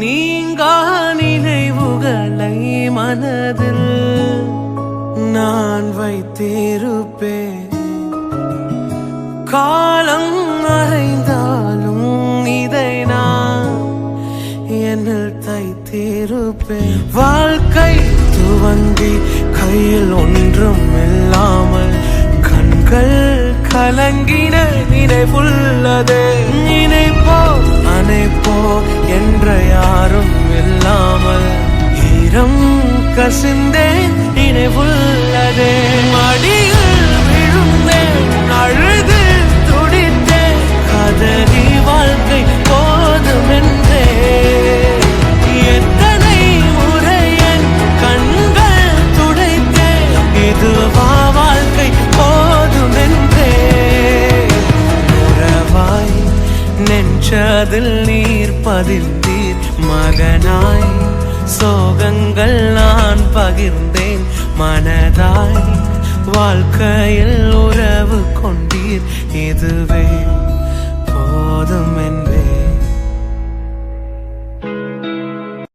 நீங்கா நினைவுகளை மனதில் நான் வைத்திருப்பேன். காலம் அறைந்தாலும் இதை நான் என்னில் தைத்திருப்பேன். வாழ்க்கை துவங்கி கையில் ஒன்றும் இல்லாமல் கண்கள் கலங்கின நினைவுள்ளதே. கசிந்தேன் நினைவுள்ளதே. மடியில் விழுந்தேன் அழுது துடித்தேன். கதறி வாழ்க்கை போதுமென்றே. எத்தனை முறையன் கண்கள் துடைத்தேன். இதுவா வாழ்க்கை போதுமென்றே. உறவாய் நெஞ்சதில் நீர் பதிர்ந்தீர் மகனாய் சோகங்கள் நான் பகிர்ந்தேன். மனதாய் வாழ்க்கையில் உறவு கொண்டீர். இதுவே